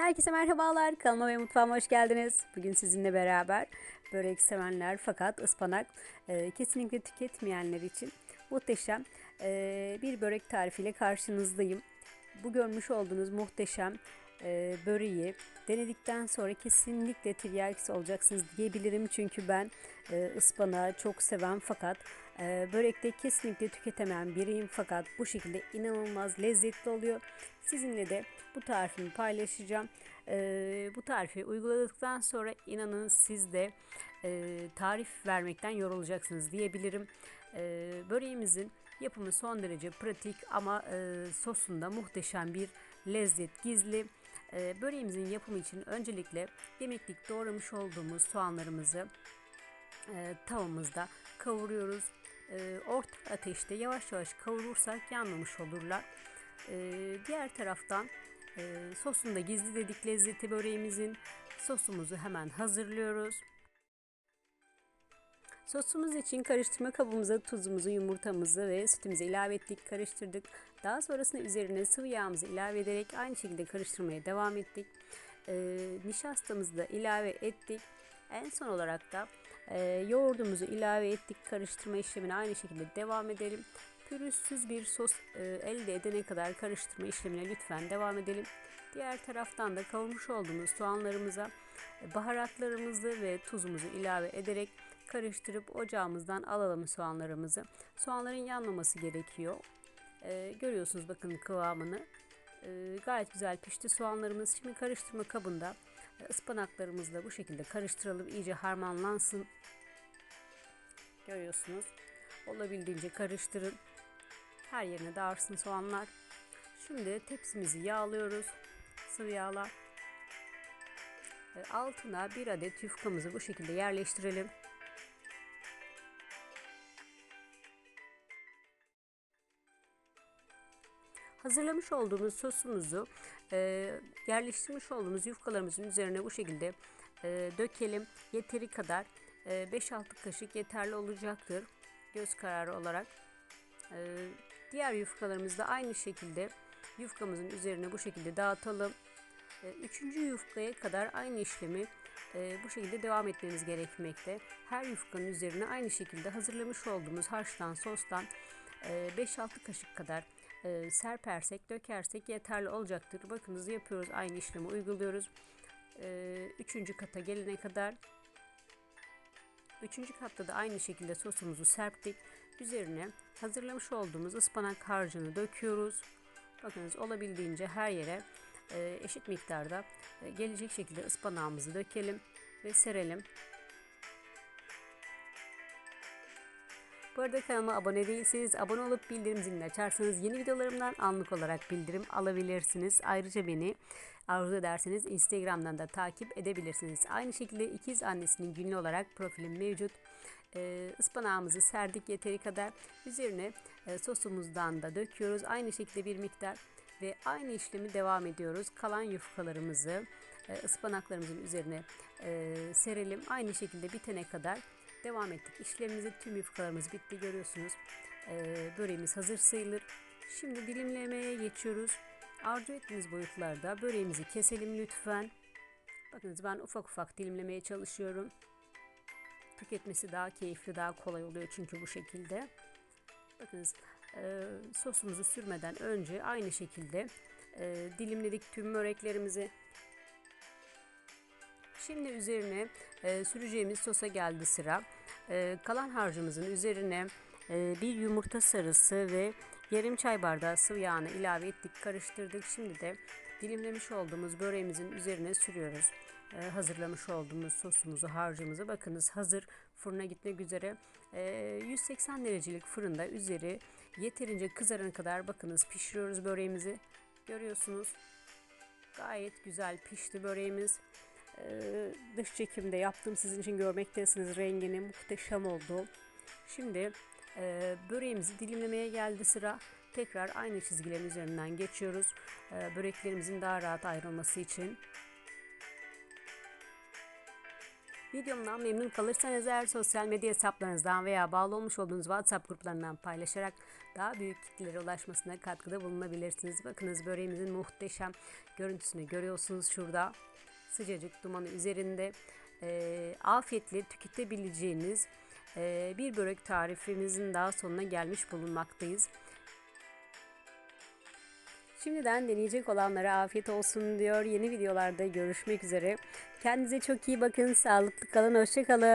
Herkese merhabalar. Kanalıma ve mutfağıma hoş geldiniz. Bugün sizinle beraber börek sevenler fakat ıspanak e, kesinlikle tüketmeyenler için muhteşem e, bir börek tarifiyle karşınızdayım. Bu görmüş olduğunuz muhteşem e, böreği denedikten sonra kesinlikle tiryakisi olacaksınız diyebilirim. Çünkü ben e, ıspanağı çok seven fakat e, börekte kesinlikle tüketemeyen biriyim. Fakat bu şekilde inanılmaz lezzetli oluyor. Sizinle de bu tarifimi paylaşacağım. E, bu tarifi uyguladıktan sonra inanın siz de e, tarif vermekten yorulacaksınız diyebilirim. E, böreğimizin yapımı son derece pratik ama e, sosunda muhteşem bir lezzet gizli. Böreğimizin yapımı için öncelikle yemeklik doğramış olduğumuz soğanlarımızı e, tavamızda kavuruyoruz. E, orta ateşte yavaş yavaş kavurursak yanmamış olurlar. E, diğer taraftan e, sosunda gizli dedik lezzeti böreğimizin sosumuzu hemen hazırlıyoruz. Sosumuz için karıştırma kabımıza tuzumuzu, yumurtamızı ve sütümüzü ilave ettik, karıştırdık. Daha sonrasında üzerine sıvı yağımızı ilave ederek aynı şekilde karıştırmaya devam ettik. Ee, nişastamızı da ilave ettik. En son olarak da e, yoğurdumuzu ilave ettik. Karıştırma işlemine aynı şekilde devam edelim. Pürüzsüz bir sos e, elde edene kadar karıştırma işlemine lütfen devam edelim. Diğer taraftan da kavurmuş olduğumuz soğanlarımıza e, baharatlarımızı ve tuzumuzu ilave ederek karıştırıp ocağımızdan alalım soğanlarımızı. Soğanların yanmaması gerekiyor. Ee, görüyorsunuz bakın kıvamını. Ee, gayet güzel pişti soğanlarımız. Şimdi karıştırma kabında ıspanaklarımızla bu şekilde karıştıralım. iyice harmanlansın. Görüyorsunuz. Olabildiğince karıştırın. Her yerine dağılsın soğanlar. Şimdi tepsimizi yağlıyoruz. Sıvı yağla. Altına bir adet yufkamızı bu şekilde yerleştirelim. Hazırlamış olduğumuz sosumuzu e, yerleştirmiş olduğumuz yufkalarımızın üzerine bu şekilde e, dökelim. Yeteri kadar e, 5-6 kaşık yeterli olacaktır. Göz kararı olarak. E, diğer yufkalarımızı da aynı şekilde yufkamızın üzerine bu şekilde dağıtalım. E, üçüncü yufkaya kadar aynı işlemi e, bu şekilde devam etmemiz gerekmekte. Her yufkanın üzerine aynı şekilde hazırlamış olduğumuz harçtan sostan e, 5-6 kaşık kadar e, serpersek, dökersek yeterli olacaktır. Bakınız yapıyoruz. Aynı işlemi uyguluyoruz. E, üçüncü kata gelene kadar Üçüncü katta da aynı şekilde sosumuzu serptik. Üzerine hazırlamış olduğumuz ıspanak harcını döküyoruz. Bakınız olabildiğince her yere e, eşit miktarda e, gelecek şekilde ıspanağımızı dökelim ve serelim. Bu arada kanalıma abone değilseniz abone olup bildirim zilini açarsanız yeni videolarımdan anlık olarak bildirim alabilirsiniz. Ayrıca beni arzu ederseniz Instagram'dan da takip edebilirsiniz. Aynı şekilde ikiz annesinin günlü olarak profilim mevcut. Ee, ıspanağımızı serdik yeteri kadar. Üzerine e, sosumuzdan da döküyoruz. Aynı şekilde bir miktar ve aynı işlemi devam ediyoruz. Kalan yufkalarımızı e, ıspanaklarımızın üzerine e, serelim. Aynı şekilde bitene kadar devam ettik. İşlemimizi tüm yufkalarımız bitti görüyorsunuz. Ee, böreğimiz hazır sayılır. Şimdi dilimlemeye geçiyoruz. Arzu ettiğiniz boyutlarda böreğimizi keselim lütfen. Bakınız ben ufak ufak dilimlemeye çalışıyorum. Tüketmesi daha keyifli, daha kolay oluyor çünkü bu şekilde. Bakınız e, sosumuzu sürmeden önce aynı şekilde e, dilimledik tüm böreklerimizi. Şimdi üzerine e, süreceğimiz sosa geldi sıra. E, kalan harcımızın üzerine e, bir yumurta sarısı ve yarım çay bardağı sıvı yağını ilave ettik, karıştırdık. Şimdi de dilimlemiş olduğumuz böreğimizin üzerine sürüyoruz. E, hazırlamış olduğumuz sosumuzu, harcımızı bakınız hazır fırına gitmek üzere. E, 180 derecelik fırında üzeri yeterince kızarana kadar bakınız pişiriyoruz böreğimizi. Görüyorsunuz. Gayet güzel pişti böreğimiz. Ee, dış çekimde yaptım sizin için görmektesiniz rengini muhteşem oldu. Şimdi e, böreğimizi dilimlemeye geldi sıra. Tekrar aynı çizgilerin üzerinden geçiyoruz. E, böreklerimizin daha rahat ayrılması için. Videomdan memnun kalırsanız eğer sosyal medya hesaplarınızdan veya bağlı olmuş olduğunuz WhatsApp gruplarından paylaşarak daha büyük kitlelere ulaşmasına katkıda bulunabilirsiniz. Bakınız böreğimizin muhteşem görüntüsünü görüyorsunuz şurada. Sıcacık dumanı üzerinde e, afiyetle tüketebileceğiniz e, bir börek tarifimizin daha sonuna gelmiş bulunmaktayız. Şimdiden deneyecek olanlara afiyet olsun diyor. Yeni videolarda görüşmek üzere. Kendinize çok iyi bakın. Sağlıklı kalın. Hoşçakalın.